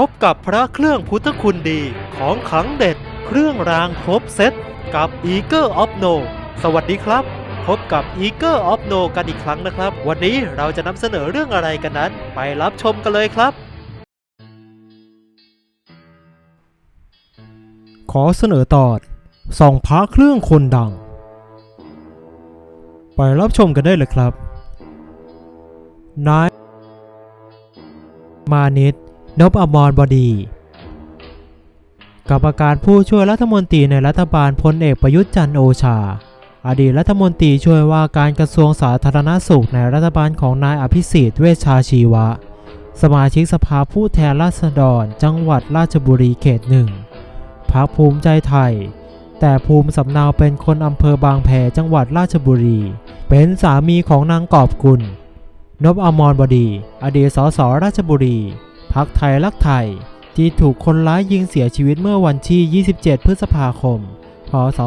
พบกับพระเครื่องพุทธคุณดีของขังเด็ด เครื่องรางครบเซตกับ e a g e of No สวัสดีครับ พบกับ e a g e of No กันอีกครั้งนะครับ วันนี้เราจะนำเสนอเรื่องอะไรกันนั้น ไปรับชมกันเลยครับ ขอเสนอตอนส่องพระเครื่องคนดัง ไปรับชมกันได้เลยครับนายมานิต นบอมรบดีกรรมการผู้ช่วยรัฐมนตรีในรัฐบาลพลเอกประยุทธ์จันโอชา อดีตรัฐมนตรีช่วยว่าการกระทรวงสาธารณสุขในรัฐบาลของนายอภิสิทธิ์เวชชาชีวะ สมาชิกสภาผู้แทนราษฎร จังหวัดราชบุรีเขตหนึ่งพักภูมิใจไทย แต่ภูมิสำเนาเป็นคนอำเภอบางแพจังหวัดราชบุรี เป็นสามีของนางกอบกุล นบอมรบดี อดีตสสราชบุรี พักไทยรักไทย ที่ถูกคนร้ายยิงเสียชีวิตเมื่อวันที่ 27 พฤษภาคม พศ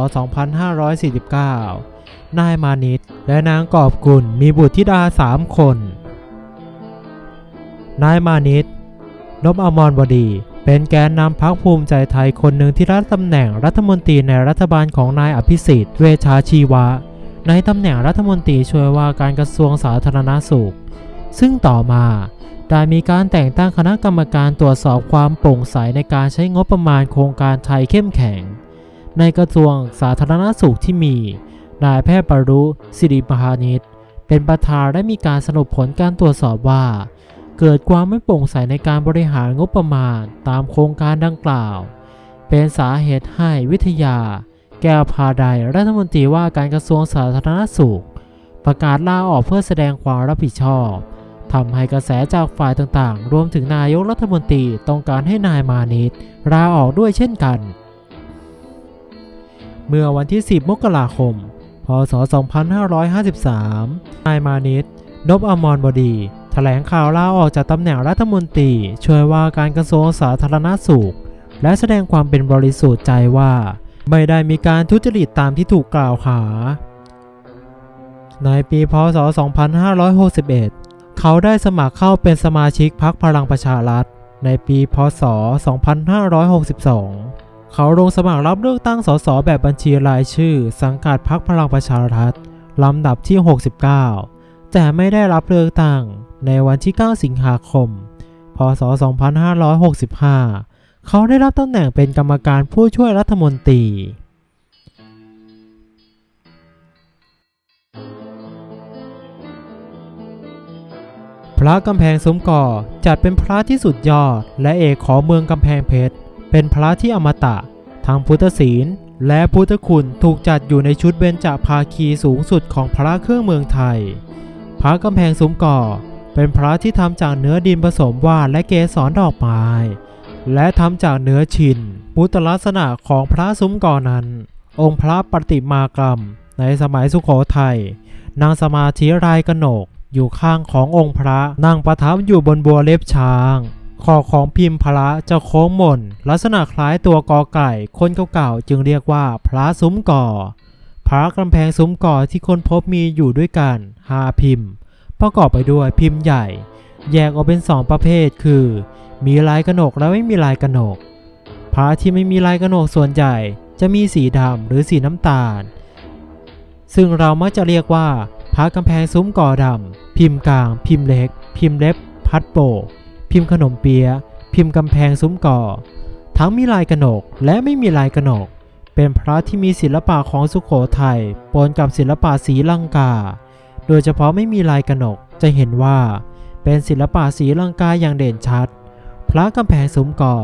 2549 นายมานิตและนางกอบกุลมีบุตรธิดา 3 คน นายมานิตนบอมรบดี เป็นแกนนำพักภูมิใจไทยคนหนึ่งที่รับตำแหน่งรัฐมนตรีในรัฐบาลของนายอภิสิทธิ์เวชชาชีวะ ในตำแหน่งรัฐมนตรีช่วยว่าการกระทรวงสาธารณสุข ซึ่งต่อมา ได้มีการแต่งตั้งคณะกรรมการตรวจสอบความโปร่งใสในการใช้งบประมาณโครงการไทยเข้มแข็ง ในกระทรวงสาธารณสุขที่มีนายแพทย์ปรุสิริพานิชเป็นประธานและมีการสรุปผลการตรวจสอบว่า เกิดความไม่โปร่งใสในการบริหารงบประมาณตามโครงการดังกล่าว เป็นสาเหตุให้วิทยา แก้วพาไดรัฐมนตรีว่าการกระทรวงสาธารณสุข ประกาศลาออกเพื่อแสดงความรับผิดชอบ ทำให้กระแสจากฝ่ายต่างๆ รวมถึงนายกรัฐมนตรีต้องการให้นายมานิตลาออกด้วยเช่นกัน เมื่อวันที่ 10 มกราคม พศ 2553 นายมานิตนบอมรบดีแถลงข่าวลาออกจากตำแหน่งรัฐมนตรีช่วยว่าการกระทรวงสาธารณสุข และแสดงความเป็นบริสุทธิ์ใจว่า ไม่ได้มีการทุจริตตามที่ถูกกล่าวหา ในปีพศ 2561 เขาได้สมัครเข้าเป็นสมาชิกพรรคพลังประชารัฐ ในปีพศ 2562 เขาลงสมัครรับเลือกตั้งสสแบบบัญชีรายชื่อ สังกัดพรรคพลังประชารัฐลำดับที่ 69 แต่ไม่ได้รับเลือกตั้งในวันที่ 9 สิงหาคม พศ 2565 เขาได้รับตำแหน่งเป็นกรรมการผู้ช่วยรัฐมนตรี พระกำแพงซุ้มก่อจัดเป็นพระที่สุดยอด และเอกของเมืองกำแพงเพชร เป็นพระที่อมตะ ทางพุทธศีล และพุทธคุณถูกจัดอยู่ในชุดเบญจภาคีสูงสุดของพระเครื่องเมืองไทย พระกำแพงซุ้มก่อเป็นพระที่ทำจากเนื้อดินผสมว่านและเกสรดอกไม้และทำจากเนื้อชินพุทธลักษณะของพระซุ้มก่อนั้น องค์พระปฏิมากรรม ในสมัยสุขโขทัยนางสมาธิรายกนก อยู่ข้างขององค์พระนั่งประทับอยู่บนบัวเล็บช้างคอของพิมพ์พระจะโค้งมนลักษณะคล้ายตัวกอไก่ คนเก่าๆจึงเรียกว่าพระซุ้มก่อ พระกำแพงซุ้มก่อที่คนพบมีอยู่ด้วยกันห้าพิมพ์ ประกอบไปด้วยพิมพ์ใหญ่ แยกออกเป็นสองประเภทคือ มีลายกระหนกและไม่มีลายกระหนก พระที่ไม่มีลายกระหนกส่วนใหญ่ จะมีสีดำหรือสีน้ำตาล ซึ่งเรามักจะเรียกว่า พระกำแพงซุ้มก่อดำ พิมพ์กลาง พิมพ์เล็ก พิมพ์เล็บ พัดโปก พิมพ์ขนมเปี๊ยะพิมพ์กำแพงซุ้มก่อ ทั้งมีลายกระหนกและไม่มีลายกระหนก เป็นพระที่มีศิลปะของสุขโขทัยปนกับศิลปะศรีลังกา โดยเฉพาะไม่มีลายกระหนกจะเห็นว่า เป็นศิลปะศรีลังกาอย่างเด่นชัด พระกำแพงซุ้มก่อ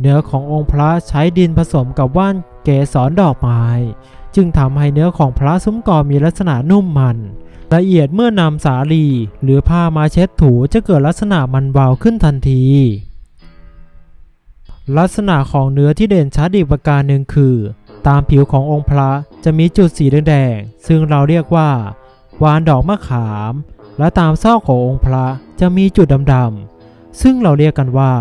เนื้อขององค์พระใช้ดินผสมกับว่านเกสรดอกไม้จึงทำให้เนื้อของพระซุ้มกอมีลักษณะนุ่มมัน ละเอียดเมื่อนำสาลี หรือผ้ามาเช็ดถูจะเกิดลักษณะมันวาขึ้นทันที ลักษณะของเนื้อที่เด่นชัดอีกประการหนึ่งคือ ตามผิวขององค์พระจะมีจุดสีแดงๆซึ่งเราเรียกว่า วานดอกมะขาม และตามซอกขององค์พระจะมีจุดดำๆซึ่งเราเรียกกันว่า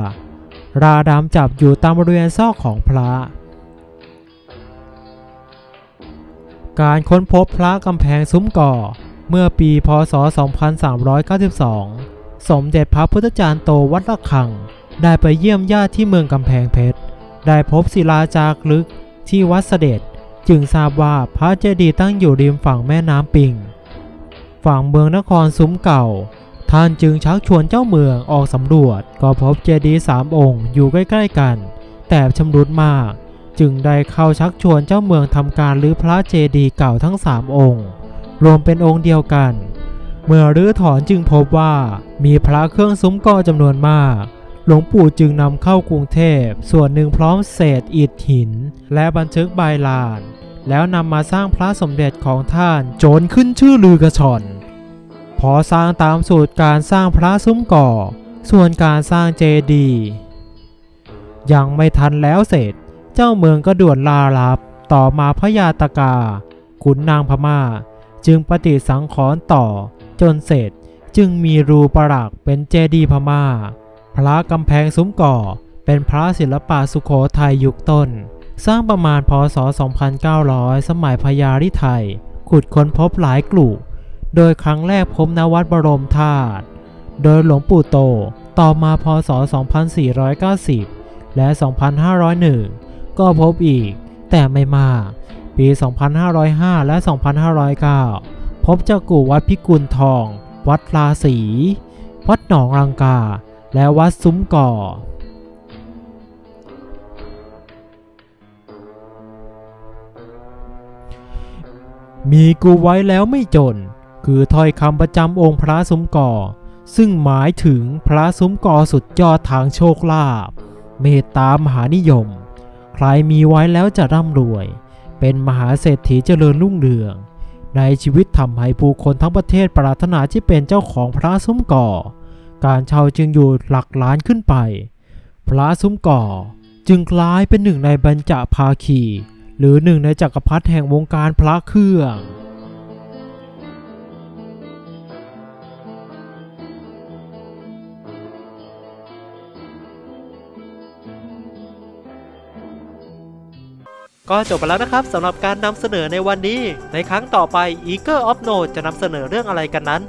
ราดำจับอยู่ตามบริเวณซอกของพระ การค้นพบพระกำแพงซุ้มก่อ เมื่อปีพศ 2392 สมเด็จพระพุทธจารย์โตวัดระฆัง ได้ไปเยี่ยมญาติที่เมืองกำแพงเพชร ได้พบศิลาจารึกที่วัดเสด็จจึงทราบว่าพระเจดีย์ตั้งอยู่ริมฝั่งแม่น้ำปิง ฝั่งเมืองนครซุ้มเก่า ท่านจึงชักชวนเจ้าเมืองออกสำรวจ ก็พบเจดีย์สามองค์อยู่ใกล้ๆกัน แต่ชำรุดมาก จึงได้เข้าชักชวนเจ้าเมืองทำการรื้อพระเจดีย์เก่าทั้งสามองค์ รวมเป็นองค์เดียวกัน เมื่อรื้อถอนจึงพบว่ามีพระเครื่องซุ้มก่อจำนวนมาก หลวงปู่จึงนำเข้ากรุงเทพ ส่วนหนึ่งพร้อมเศษอิฐหิน และบันทึกใบลาน แล้วนำมาสร้างพระสมเด็จของท่านโจนขึ้นชื่อลือกระชอน พอสร้างตามสูตรการสร้างพระซุ้มก่อ ส่วนการสร้างเจดีย์ยังไม่ทันแล้วเสร็จ เจ้าเมืองก็ด่วนลารับ ต่อมาพระยาตกา ขุนนางพม่า จึงปฏิสังขรณ์ต่อ จนเสร็จจึงมีรูปรักเป็นเจดีย์พม่า พระกำแพงซุ้มก่อ เป็นพระศิลปะสุโขทัยยุคต้น สร้างประมาณพศ 2900 สมัยพญาริไทย ขุดค้นพบหลายกลุ่ม โดยครั้งแรกพบณวัดบรมธาตุ โดยหลวงปู่โตต่อมาพศ 2490 และ 2501 ก็พบอีก แต่ไม่มาก ปี 2505 และ 2509 พบเจ้ากกู่วัดพิกุลทอง วัดลาสี วัดหนองรังกา และวัดซุ้มก่อมีกูไว้แล้วไม่จน คือถ้อยคำประจำองค์พระซุ้มก่อ ซึ่งหมายถึงพระซุ้มก่อสุดยอดทางโชคลาภเมตตามหานิยม ใครมีไว้แล้วจะร่ำรวย เป็นมหาเศรษฐีเจริญรุ่งเรือง ในชีวิตทำให้ผู้คนทั้งประเทศปรารถนาที่เป็นเจ้าของพระซุ้มก่อ การเช่าจึงอยู่หลักล้านขึ้นไป พระซุ้มก่อจึงกลายเป็นหนึ่งในบรรจภาคี หรือหนึ่งในจักรพรรดิแห่งวงการพระเครื่อง ก็จบไปแล้วนะครับสำหรับการนำเสนอในวันนี้ ในครั้งต่อไป Eager of Note จะนำเสนอเรื่องอะไรกันนั้น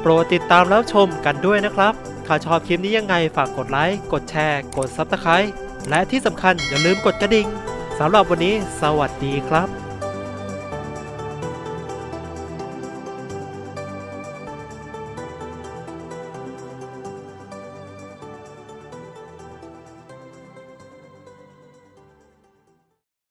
โปรดติดตามแล้วชมกันด้วยนะครับถ้าชอบคลิปนี้ยังไงฝากกดไลค์ กดแชร์ กด Subscribe และที่สำคัญอย่าลืมกดกระดิ่งสำหรับวันนี้ สวัสดีครับ